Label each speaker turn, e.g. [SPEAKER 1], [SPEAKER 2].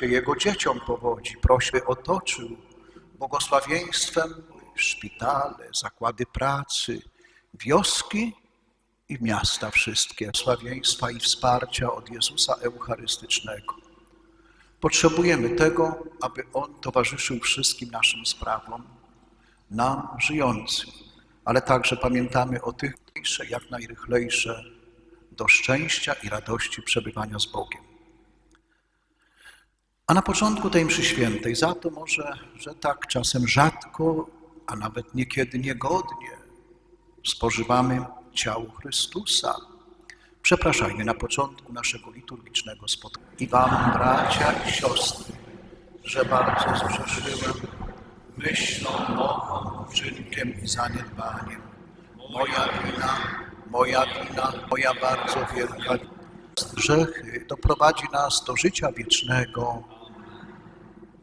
[SPEAKER 1] się Jego dzieciom powodzi. Prośmy otoczył błogosławieństwem szpitale, zakłady pracy, wioski i miasta wszystkie. Sławieństwa i wsparcia od Jezusa Eucharystycznego. Potrzebujemy tego, aby On towarzyszył wszystkim naszym sprawom, nam żyjącym, ale także pamiętamy o tych, jak najrychlejsze do szczęścia i radości przebywania z Bogiem. A na początku tej mszy świętej, za to może, że tak czasem rzadko, a nawet niekiedy niegodnie spożywamy ciało Chrystusa. Przepraszajmy na początku naszego liturgicznego spotkania. I wam, bracia i siostry, że bardzo zgrzeszyłem myślą, mochą, uczynkiem i zaniedbaniem. Moja wina, moja wina, moja bardzo wielka grzechy doprowadzi nas do życia wiecznego.